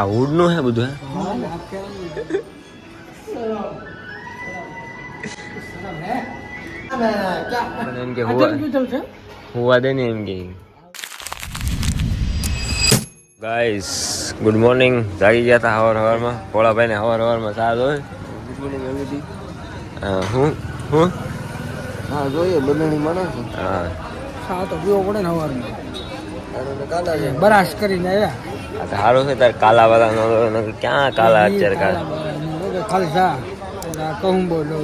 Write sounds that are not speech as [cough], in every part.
આ વુડનું હે બધું હે? એમ કે હુવા હુવા દે ને એમ કે. ગાઈસ ગુડ મોર્નિંગ જાગી ગયા હતા હવાર હવારમાં. ભોળાભાઈને હવાર હવારમાં સાદ હોય હા, હું? હું? હા જોઈએ બંનેની માણસ હા. હા તો પીવો પડે ને હવારમાં. બરાશ કરીને આવ્યા. સારું છે તાર કાલા વાળા ક્યાં કાલા અત્યારે કાલા? કહું બોલો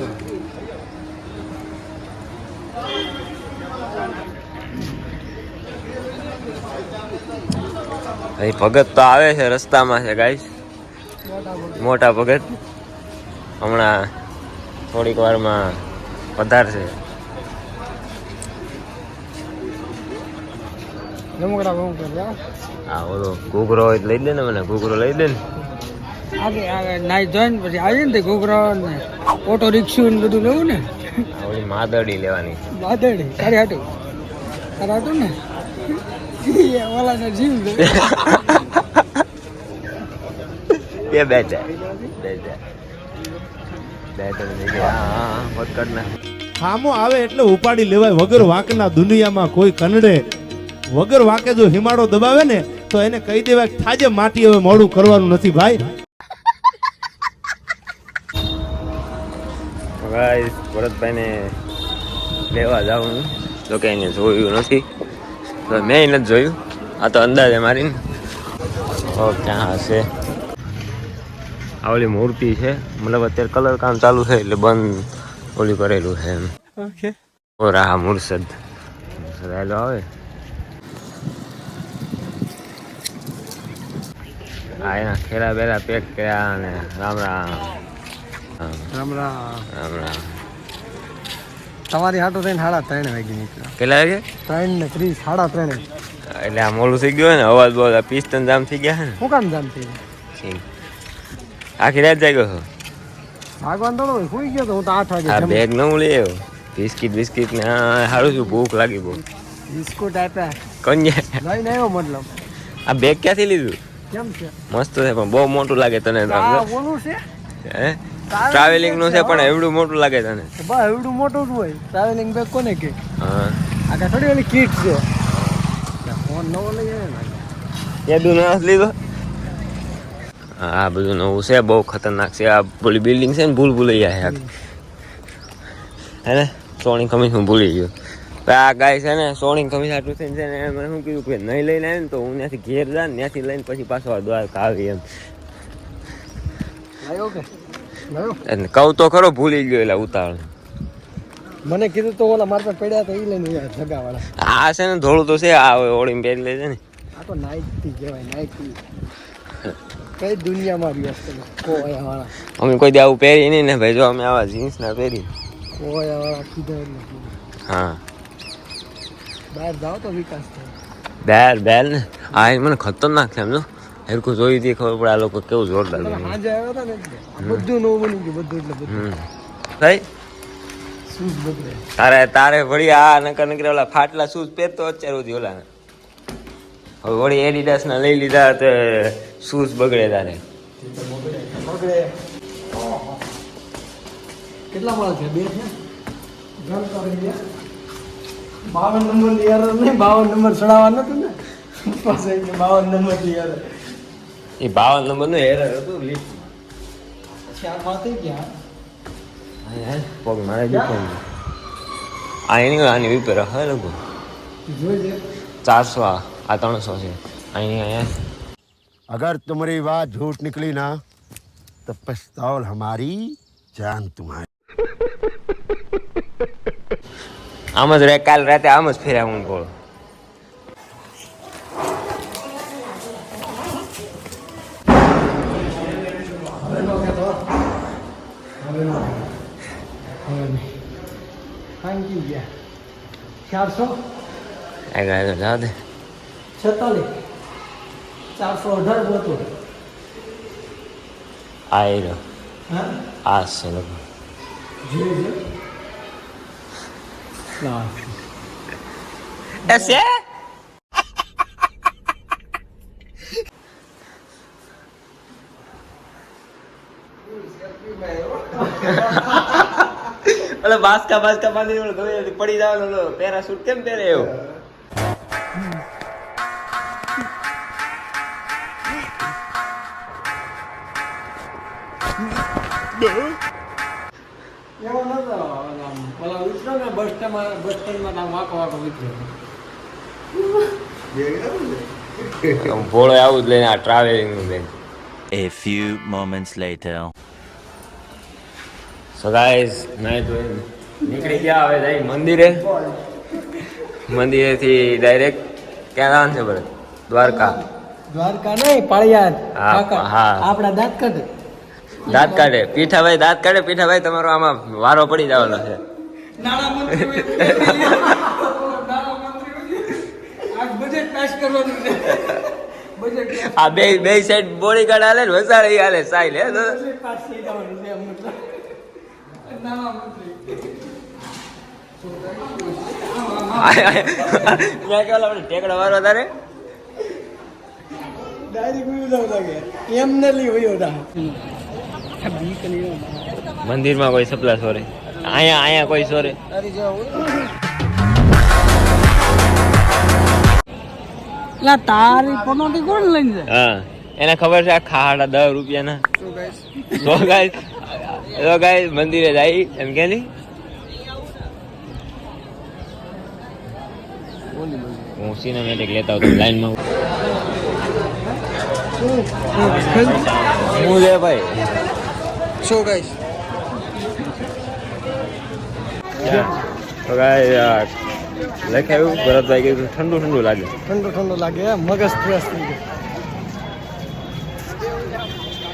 અહીં ભગત તો આવે છે રસ્તામાં છે ગાઈસ મોટા ભગત. હમણાં થોડીક વારમાં પધારશે. રમકડા બમકડા આ ઓલો ઘૂઘરો હોય લઈ દે ને મને ઘૂઘરો લઈ દે ને. નાઈ જોઈને પછી આવી ને ઘૂઘરો ને ઓટો રિક્ષુ ને બધું લેવું ને. ઓલી માદડી લેવાની. માદડી તારી હાટું. તારે હાટું ને? એ ઓલાને જીવ બે બે ચાર. બે ત્રણ હા હા હામો આવે એટલે ઉપાડી લેવાય. વગર વાંકના દુનિયામાં કોઈ કનડે. વગર વાંકે જો હિમાડો દબાવે ને તો એને કહી દેવાય કે થાજે માટી હવે મોડું કરવાનું નથી ભાઈ. ગાઈસ ભરતભાઈને લેવા જાઉં તો કે એને જોયું નથી. તો મેં નથી જોયું. આ તો અંદાજે મારીને. ઓકે ક્યાં છે આ ઓલી મૂર્તિ છે. મતલબ અત્યારે કલર કામ ચાલુ છે એટલે બંધ ઓલી કરેલું છે એમ. ઓ રાહા મુરસદ. મુરસદ આવેલો આવે. એના ખેરા બેરા પેક કર્યા અને રામ રામ. રામ રામ. રામ રામ. તમારી હાટો થઈને સાડા ત્રણ વાગે નીકળ્યા. કેટલા વાગે? ત્રણ ને ત્રીસ સાડા ત્રણ. એટલે આ મોડું થઈ ગયું ને અવાજ બોલ આ પિસ્તન જામ થઈ ગયા ને. શું કામ જામ થઈ ગયા? આખી રાત જાગ્યો છો? ભાગવાન તો સુઈ ગયો તો હું તો આઠ વાગે આ બેગ ન લઈ આવ્યો? બિસ્કિટ બિસ્કિટ ને સારું છું ભૂખ લાગી બહુ. બિસ્કુટ આપ્યા. કન્યા લઈને આવ્યો મતલબ. આ બેગ ક્યાંથી લીધું? મસ્ત છે પણ બહુ મોટું લાગે તને છે? હે? ટ્રાવેલિંગનું છે પણ એવડું મોટું લાગે તને. બા એવડું મોટું જ હોય. ટ્રાવેલિંગ બેગ કોને કે? હા. આ થોડી ઓલી કીટ છે. ફોન નવો લઈ આવે ને યાદું લીધો? હા, આ બધું નવું છે બહુ ખતરનાક છે. આ પેલી બિલ્ડિંગ છે ને ભૂલ ભૂલી જાય હે ને? સોની ખમીસ હું ભૂલી ગયો. આ ગાય છે ને ખમીસ આટલું થઈને છે ને મને શું કીધું કે નહીં લઈને આવે ને તો હું ત્યાંથી ઘેર જા ને ત્યાંથી લઈને પછી પાછો દ્વારકા આવી એમ. કહું તો ખરો ભૂલી ગયો એટલે ઉતાવળ. મને કીધું તો ઓલા મારા પડ્યા તો એ લઈને જગાવાળા આ છે ને ધોળું તો છે આ ઓળીને પહેરી લે છે ને. આ તો નાઇટી કહેવાય નાઇટી કઈ દુનિયામાં છે કોયા વાળા અમે કોઈ દે આવું પહેરી નહીં ને ભાઈ જો અમે આવા જીન્સ ના પહેરી કોયા વાળા કીધું. હા. બહાર જાઓ તો વિકાસ થાય. બેર બેર ને? આ મને ખતરનાક છે એમ જો હેરકું જોઈ હતી ખબર પડે આ લોકો કેવું જોરદાર બન્યું. સાંજે હતા ને બધું નવું બની ગયું બધું એટલે બધું. થઈ શૂઝ બદલે તારે તારે વળી આ નકર નકર ઓલા ફાટલા શૂઝ પહેરતો અત્યારે સુધી ઓલા હવે વળી એડિડાસ ના લઈ લીધા તો શૂઝ બગડે તારે. બગડે કેટલા માળ છે? બે છે? બાવન નંબર ની યાર નહીં બાવન નંબર ચડાવવા નતું ને પાસે કે બાવન નંબર ની યાર એ બાવન નંબર નું હેર હતું લિફ્ટ ચાર માળ થઈ ગયા પગ મારે દુખે આ એની આની વિપેર હે લોકો જોઈ ચારસો આ આ ત્રણસો છે અહીં અહીંયા अगर तुम्हारी बात झूठ निकली ना तो पिस्तौल हमारी जान तुम्हारी આમ જ રહે કાલ રાતે આમ જ ફેર્યા હું ગયા ચારસો આગળ આગળ જાવ દે. છેતાલીસ ચારસો અઢાર હતું આ એ રહ્યો આ છે. લોકો É sério? ઓલો બાસકા બાસકા બાંધી પડી પહેરા પેરાશૂટ કેમ પહેરે એવું બસ સ્ટેન્ડમાં વાંકો વાંકો ભોળો આવું જ લઈને આ ટ્રાવેલિંગનું લઈને. A few moments later. So guys નાઈ નીકળી ગયા હવે જઈ મંદિરે. મંદિરેથી ડાયરેક્ટ ક્યાં જવાનું છે ભરત દ્વારકા. દ્વારકા નહીં પાળિયાદ. હા. આપણા દાંત કાઢે દાંત કાઢે પીઠાભાઈ દાંત કાઢે પીઠાભાઈ તમારો આમાં વારો પડી જવાનો છે. આ બે બે સાઈડ બોડી ગાર્ડ હાલે ને વસાડે એ હાલે સાઈ લે તો બજેટ પાસ થઈ જવાનું છે એમ મતલબ. નાણામંત્રી. મેં કેવું આપણે ટેકડો વારો તારે મંદિરમાં કોઈ સપ્લાય સોરે અહીંયા અહીંયા કોઈ સોરે તારી પનોટી કોણ લઈને જાય? હા. એને ખબર છે આ ખાડા દસ રૂપિયાના. તો ગાય તો ગાય મંદિરે જાય એમ કે નહીં હું સિનેમેટિક લેતા હતો લાઈનમાં હું લે ભાઈ. શું ગાઈસ? તો ગાય લખાયું ભરતભાઈ કીધું ઠંડુ ઠંડુ લાગે. ઠંડુ ઠંડુ લાગે મગજ ફ્રેશ થઈ ગયો.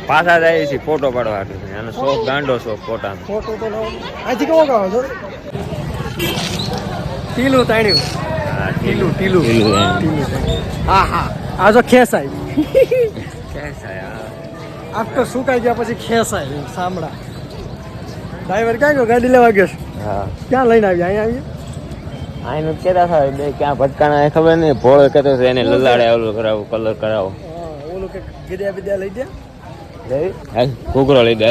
પાછા જાય છે ફોટો પાડવા આનો શોખ ગાંડો શોખ ફોટા ફોટો તો આથી કેવો ગાવ છો? ટીલું તાણ્યું. હા, ટીલું. ટીલું ટીલું. હા હા. આ જો ખેસાય ખેસ હા. આફ્ટર સુકાઈ ગયા પછી ખેસાય સાંભળા. ડ્રાઈવર ક્યાં ગયો? ગાડી લેવા ગયો હા. ક્યાં લઈને આવ્યા? અહીંયા આવ્યા? કેતા થાય બે ક્યાં ભટકાણા ખબર નહીં. ભોળો કહેતો છે એને લલાડે ઓલું કરાવો કલર કરાવો. ઓલું કે લઈ દે હાલ લઈ દે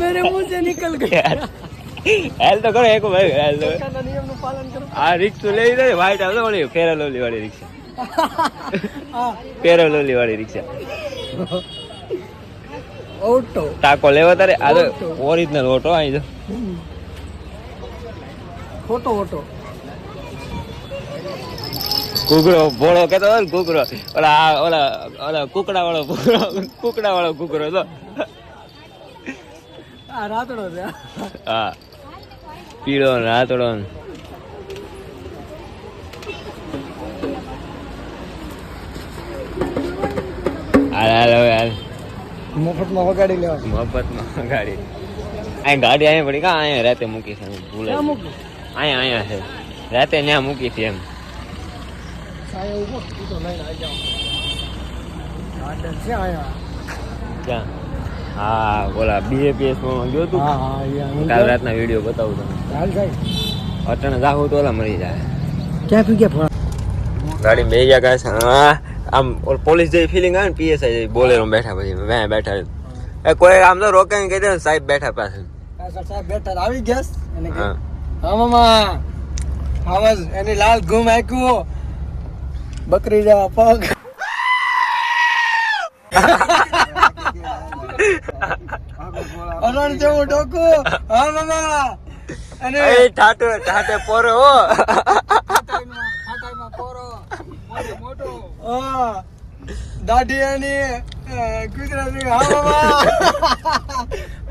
મેરે મુંહ સે નિકલ ગયા. હાલ તો કરો એક ભાઈ હાલ તો. આ રિક્ષો લઈ દે વાઈટ આવતો ઓલી ફેરલોલી વાળી રિક્ષા. ફેરલોલી વાળી રિક્ષા. ઓટો. ટાકો લેવો તારે? આ તો ઓરિજિનલ ઓટો અહીં તો ખોટો ઓટો. કુકડો ભોળો કેતો હોય ને કુકડો ઓલા આ ઓલા ઓલા કુકડા વાળો કુકડો કુકડા વાળો કુકડો તો આ રાતડો છે. હા. પીળો રાતડો હાલ હાલ હવે હાલ. મફતમાં વગાડી લેવા મફતમાં ગાડી અહીં ગાડી અહીંયા પડી કા અહીંયા રાતે મૂકી છે ભૂલે અહીંયા અહીંયા છે. રાતે ત્યાં મૂકી છે એમ. ક્યાં? હા ઓલા બીએપીએસમાં ગયો તું? કાલ રાતના વીડિયો બતાવું તમને. અટણ જાહું તો ઓલા મરી જાય. ક્યાં પી ગયા ગાડી બે ગયા કાંઈ હા. આમ પોલીસ જેવી ફિલિંગ આવે ને પીએસઆઈ જેવી બોલેરો બેઠા પછી મેં બેઠા એ કોઈ આમ તો રોકે કહી દે સાહેબ બેઠા પાસે. સાહેબ બેઠા આવી ગયા? એને હા. મામા આવાજ એની લાલ ઘૂમ આક્યું બકરી જેવા પગ. અરણ જેવું ડોકું હા મામા. અને એ ઠાટે ટાટે પોરો હો ખાટાઈમાં પોરો મોટો મોટો હા દાઢી એની ગુજરાતી હા મામા.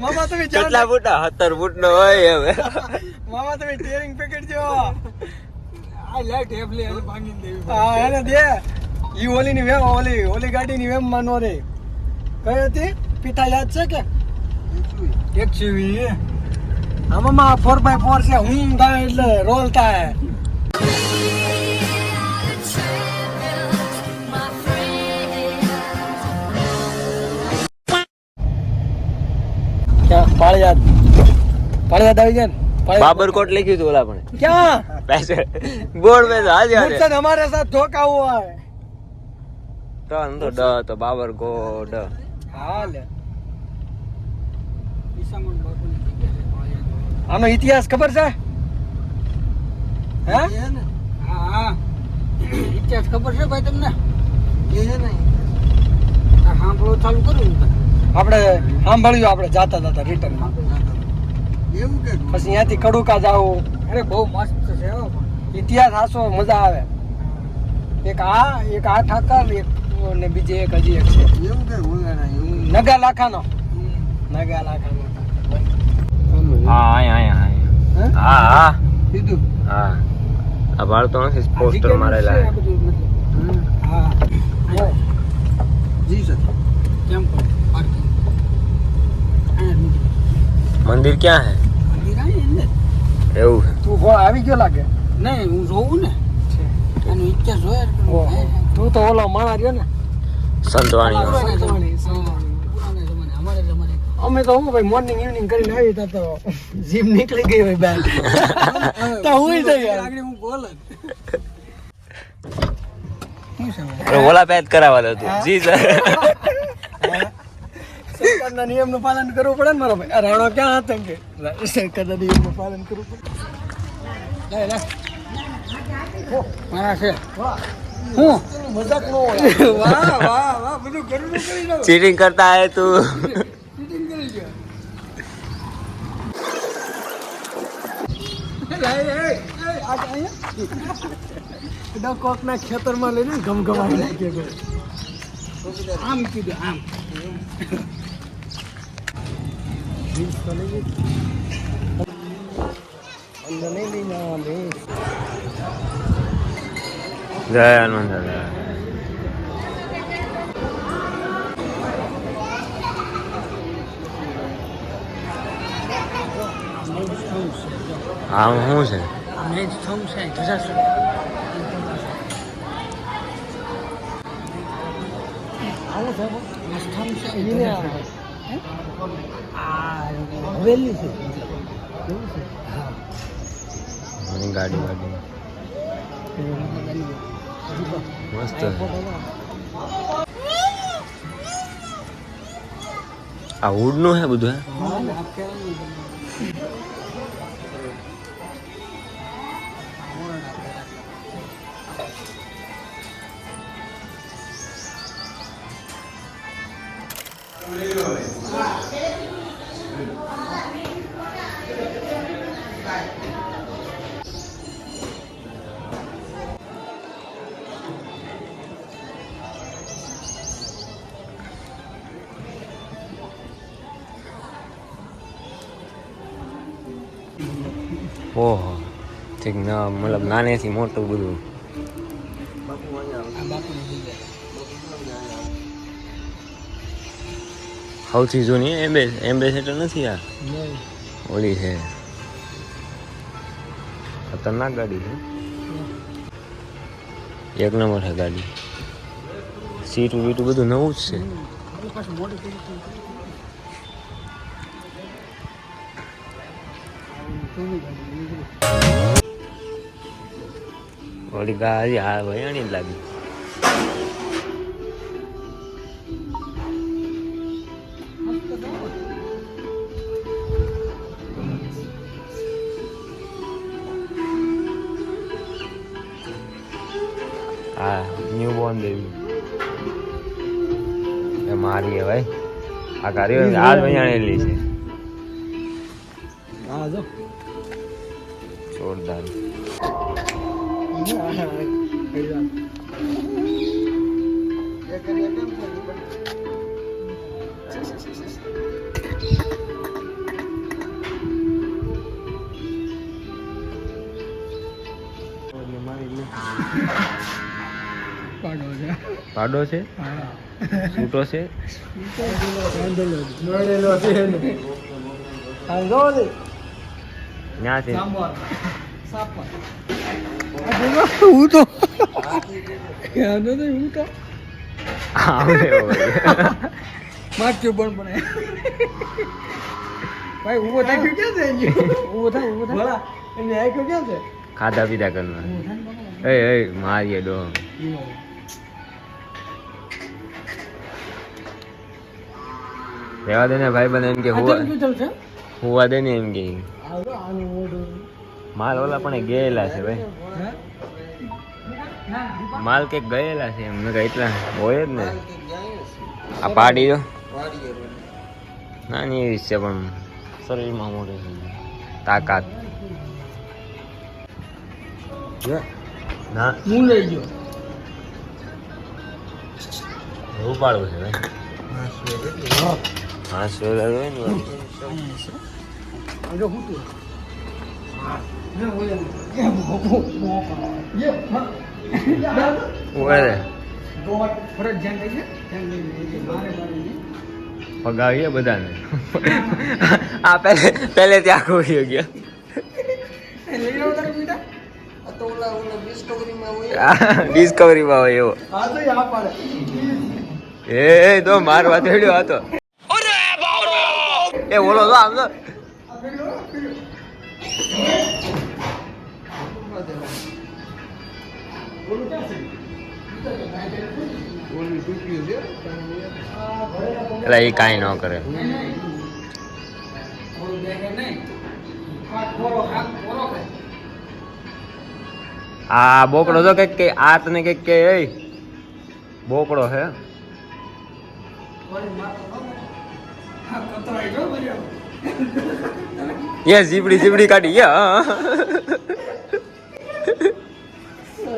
મામા તમે કેટલા ફૂટા? સત્તર ફૂટ નો હોય હવે. મામા તમે ટેરિંગ પેકેટ જો. આ લે ટેબલે એને ભાંગી દેવી હા એને દે. ઈ ઓલી ની વેમ ઓલી ઓલી ગાડી ની વેમ માનો રે. કઈ હતી? પીઠા યાદ છે કે? એક સીવી આમાં ફોર બાય ફોર છે. હું થાય એટલે રોલ થાય ક્યાં પાળિયાદ. પાળિયાદ આવી ગયા બાબરકોટ લખ્યું હતું ઓલા પણ. ક્યાં? પેસે બોર્ડ પે હાજી હાજી અમારે સાથ ધોકા હુઆ હે તો તો ડ તો બાબરકોટ. હાલ. આનો ઇતિહાસ ખબર છે? હે? હા ઇતિહાસ ખબર છે ભાઈ તમને? એ નહીં સાંભળો ચાલુ કરું આપણે સાંભળ્યું આપણે જાતા જાતા રિટર્ન એવું કે? પછી અહીંયાથી કડુકા જાવું અરે બહુ મસ્ત છે હો. ઇતિહાસ હાસો મજા આવે. એક આ એક આ ઠાકર એક ને બીજે એક હજી એક છે. એવું કે? નગા લાખાનો. નગા લાખાનો. હા હા? હા કીધું? હા. આ તો નથી પોસ્ટર મારેલા હા. જી સર. કેમ પણ મંદિર ક્યાં હે? મંદિર આ અંદર. એવું તું ગો આવી ગયો લાગે? નહીં હું જોઉં ને. અને ઇતિહાસ હોય તું તો ઓલો માણા રહ્યો ને. જમાને અમે તો હું ભાઈ મોર્નિંગ ઇવનિંગ કરીને આવી તા તો જીમ નીકળી ગઈ હોય બેન તો હું જઈ આગળ હું બોલ જ. ઓલા પેદ કરાવવા દો તું. જી સર સરકારના નિયમનું પાલન કરવું પડે ને મારો ભાઈ. રાણો ક્યાં હતો કે? સરકારના નિયમનું પાલન કરવું પડે. લે લે મારા છે. હું? મજાક નો વાહ વાહ વાહ. બધું ઘરનું કરી દઉં ચીટિંગ કરતા હે તું. ચીટિંગ કરી ગયો. કોકના ખેતરમાં લઈને ગમગમાવી આમ કીધું આમ. અંદર નહીં લઈને આવવાનું. જય. હનુમાન દાદા હા શું છે? મેં થવું છે? ધજા છે. હવેલી ગાડી ગાડી મસ્ત. આ નું હે બધું હે? ઠીક ના, મતલબ નાનેથી મોટું બધું. સૌથી જૂની એમ્બે, એમ્બેસેડર નથી આ? ઓલી છે. ખતરનાક ગાડી છે. એક નંબર છે ગાડી. સીટું વીટ બધું નવું જ છે. મોટું ઓલી ગાડી હા ભયાણી જ લાગી. હા ન્યુ બોર્ન બેબી એ મારી હે ભાઈ. આ ગાડી હાલ ભયાણેલી છે. હા જો. પાડો છે પાડો છે છૂટો છે મળેલો છે એને. હા, જો ને. ત્યાં છે હું તો હું તો આવે પણ પણ ભાઈ ઊભો થાય ક્યાં છે ઊભો થાય ઊભો થાય એને આંખ્યો ક્યાં છે? ખાધા પીધા કરવા. એ એ મારીએ ડો રહેવા દે ને ભાઈ બને એમ કે હોવા દે ને એમ કે. માલ ઓલા પણ ગયેલા છે ભાઈ. માલ કે ગયેલા છે એમ મેં એટલા હોય જ ને. આ પાડી જો નાની એવી છે પણ શરીરમાં મોટી તાકાત. ના. હું લઈ ગયો. છે ભાઈ. હા સોલર હોય ને. આ જો હું તું ને ઓલે એ ભોગો એ ઉભા રે ગોટ ફરજ ધ્યાન દઈ છે ધ્યાન દઈ દે મારે મારે નહીં પગાવીએ બધાને આ પહેલે પહેલે ત્યાં ખોઈ ગયા એ લઈ આવો તારે બેટા ડિસ્કવરીમાં હોય એવો હા તો આ પાડે એ એ તો મારવા તેડ્યો હતો એ બોલો તો આમ તો એટલે એ કાંઈ ન કરે. આ બોકડો તો કંઈક કે આ તને કંઈક કે એ. બોકડો હે. [laughs] ગયો એ ઝીબડી ઝીબડી કાઢી યા.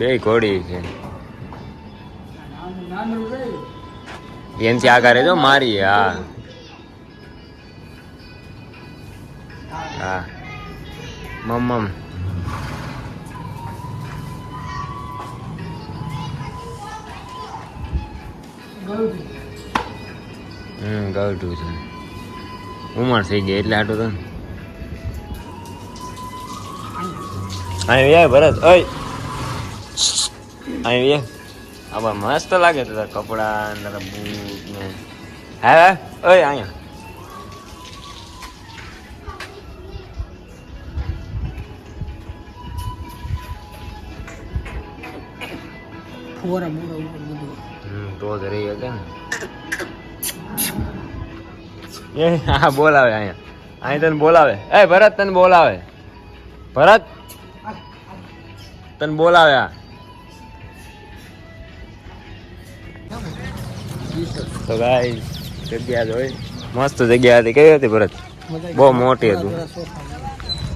બે ઘોડી છે. એનથી આગળ જો મારી, હા. હા. મમ્મ. હમ ગળટું છે. ઉમર થઈ ગઈ એટલે આટલું તો. અહીં ભરત, ઓય. વ્યાય આમાં મસ્ત લાગે તો તારા કપડા ને તારા બૂટ ને હા હા ઓય અહીંયા ફુવારા મોરા ઉપર બધું હમ તો જ રહી શકે ને એ હા બોલાવે અહીંયા અહીં તને બોલાવે એ ભરત તને બોલાવે ભરત તને બોલાવે આ તો ગાઈ જગ્યા જોઈ. મસ્ત જગ્યા હતી. કઈ હતી ભરત? બહુ મોટી હતું.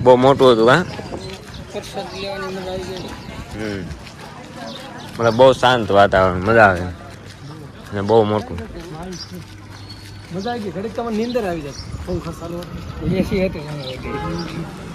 બહુ મોટું હતું હા? પ્રસાદ લેવાની મજા આવી ગઈ. હમ. મતલબ બહુ શાંત વાતાવરણ મજા આવે. અને બહુ મોટું. મજા આવી ગઈ. ઘડીક તમને નીંદર આવી જાય. ફોન ખસાલો એસી હતી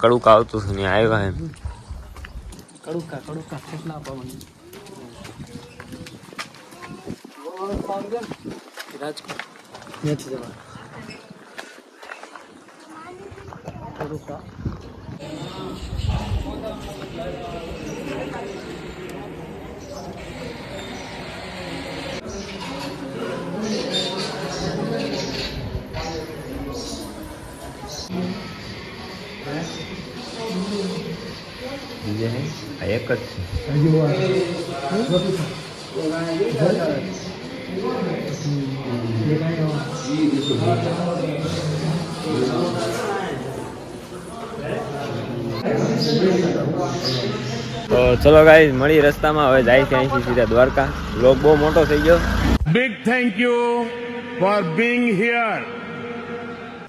કડુક આવતું હતું ને આવ્યા એમ. કડુકા કડુકા કેટલા પવન. રાજકોટ. નથી જવા કડુકા બીજે નહીં આ એક જ છે તો ચલો ગાઈ મળી રસ્તામાં. હવે જાય છે અહીંથી સીધા દ્વારકા. લોક બહુ મોટો થઈ ગયો. Big thank you for being here.